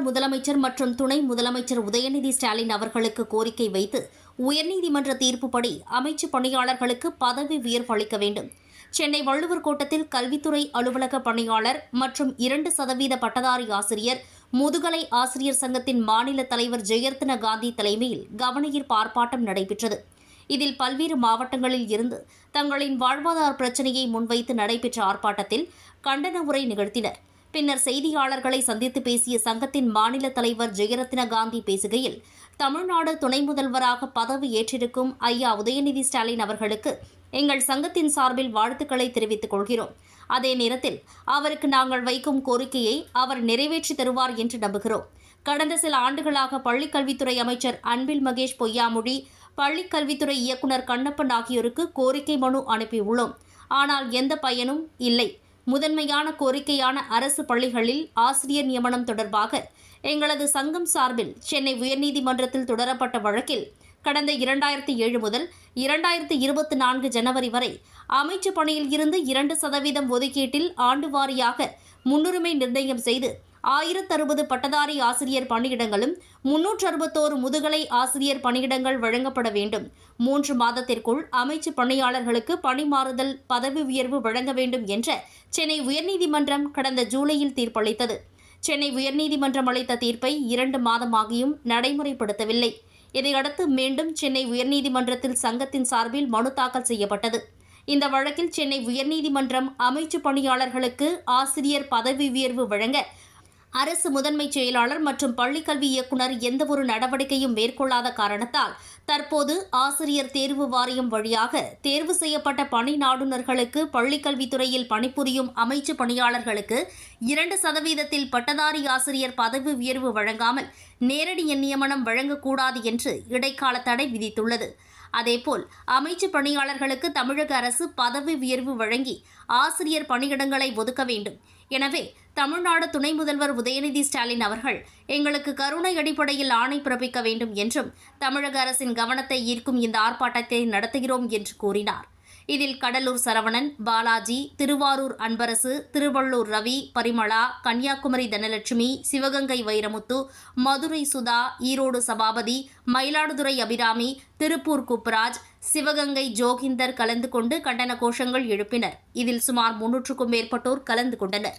தமிழ்நாடு முதலமைச்சர் மற்றும் துணை முதலமைச்சர் உதயநிதி ஸ்டாலின் அவர்களுக்கு கோரிக்கை வைத்து உயர்நீதிமன்ற தீர்ப்புப்படி அமைச்சு பணியாளர்களுக்கு பதவி உயர்வு அளிக்க வேண்டும். சென்னை வள்ளுவர் கோட்டத்தில் கல்வித்துறை அலுவலக பணியாளர் மற்றும் இரண்டு சதவீத பட்டதாரி ஆசிரியர் முதுகலை ஆசிரியர் சங்கத்தின் மாநில தலைவர் ஜெயர்த்தன காந்தி தலைமையில் கவனஈர்ப்பு ஆர்ப்பாட்டம் நடைபெற்றது. இதில் பல்வேறு மாவட்டங்களில் இருந்து தங்களின் வாழ்வாதார பிரச்சினையை முன்வைத்து நடைபெற்ற ஆர்ப்பாட்டத்தில் கண்டன உரை நிகழ்த்தினர். பின்னர் செய்தியாளர்களை சந்தித்து பேசிய சங்கத்தின் மாநில தலைவர் ஜெயரத்ன காந்தி பேசுகையில் தமிழ்நாடு துணை முதல்வராக பதவி ஏற்றிருக்கும் ஐயா உதயநிதி ஸ்டாலின் அவர்களுக்கு எங்கள் சங்கத்தின் சார்பில் வாழ்த்துக்களை தெரிவித்துக் கொள்கிறோம். அதே நேரத்தில் அவருக்கு நாங்கள் வைக்கும் கோரிக்கையை அவர் நிறைவேற்றி தருவார் என்று நம்புகிறோம். கடந்த சில ஆண்டுகளாக பள்ளிக்கல்வித்துறை அமைச்சர் அன்பில் மகேஷ் பொய்யாமொழி பள்ளிக்கல்வித்துறை இயக்குநர் கண்ணப்பன் ஆகியோருக்கு கோரிக்கை மனு அனுப்பியுள்ளோம். ஆனால் எந்த பயனும் இல்லை. முதன்மையான கோரிக்கையான அரசு பள்ளிகளில் ஆசிரியர் நியமனம் தொடர்பாக எங்களது சங்கம் சார்பில் சென்னை உயர்நீதிமன்றத்தில் தொடரப்பட்ட வழக்கில் கடந்த இரண்டாயிரத்தி ஏழு முதல் இரண்டாயிரத்தி இருபத்தி நான்கு ஜனவரி வரை அமைச்சு பணியில் இருந்து இரண்டு சதவீதம் ஒதுக்கீட்டில் ஆண்டு வாரியாக முன்னுரிமை நிர்ணயம் செய்து ஆயிரத்து அறுபது பட்டதாரி ஆசிரியர் பணியிடங்களும் முன்னூற்று அறுபத்தோரு முதுகலை ஆசிரியர் பணியிடங்கள் வழங்கப்பட வேண்டும். மூன்று மாதத்திற்குள் அமைச்சு பணியாளர்களுக்கு பணி மாறுதல் பதவி உயர்வு வழங்க வேண்டும் என்ற சென்னை உயர்நீதிமன்றம் கடந்த ஜூலையில் தீர்ப்பளித்தது. சென்னை உயர்நீதிமன்றம் அளித்த தீர்ப்பை இரண்டு மாதமாகியும் நடைமுறைப்படுத்தவில்லை. இதையடுத்து மீண்டும் சென்னை உயர்நீதிமன்றத்தில் சங்கத்தின் சார்பில் மனு தாக்கல் செய்யப்பட்டது. இந்த வழக்கில் சென்னை உயர்நீதிமன்றம் அமைச்சு பணியாளர்களுக்கு ஆசிரியர் பதவி உயர்வு வழங்க அரசு முதன்மை செயலாளர் மற்றும் பள்ளிக்கல்வி இயக்குநர் எந்தவொரு நடவடிக்கையும் மேற்கொள்ளாத காரணத்தால் தற்போது ஆசிரியர் தேர்வு வாரியம் வழியாக தேர்வு செய்யப்பட்ட பணி நாடுநர்களுக்கு பள்ளிக்கல்வித்துறையில் பணிபுரியும் அமைச்சு பணியாளர்களுக்கு இரண்டு சதவீதத்தில் பட்டதாரி ஆசிரியர் பதவி உயர்வு வழங்காமல் நேரடி நியமனம் வழங்கக்கூடாது என்று இடைக்கால தடை விதித்துள்ளது. அதேபோல் அமைச்சு பணியாளர்களுக்கு தமிழக அரசு பதவி உயர்வு வழங்கி ஆசிரியர் பணியிடங்களை ஒதுக்க வேண்டும். எனவே தமிழ்நாடு துணை முதல்வர் உதயநிதி ஸ்டாலின் அவர்கள் எங்களுக்கு கருணை அடிப்படையில் ஆணை பிறப்பிக்க வேண்டும் என்றும் தமிழக அரசின் கவனத்தை ஈர்க்கும் இந்த ஆர்ப்பாட்டத்தை நடத்துகிறோம் என்று கூறினார். இதில் கடலூர் சரவணன் பாலாஜி திருவாரூர் அன்பரசு திருவள்ளூர் ரவி பரிமளா கன்னியாகுமரி தனலட்சுமி சிவகங்கை வைரமுத்து மதுரை சுதா ஈரோடு சபாபதி மயிலாடுதுறை அபிராமி திருப்பூர் குப்ராஜ் சிவகங்கை ஜோகிந்தர் கலந்து கொண்டு கண்டன கோஷங்கள் எழுப்பினர். இதில் சுமார் முன்னூற்றுக்கும் மேற்பட்டோர் கலந்து கொண்டனர்.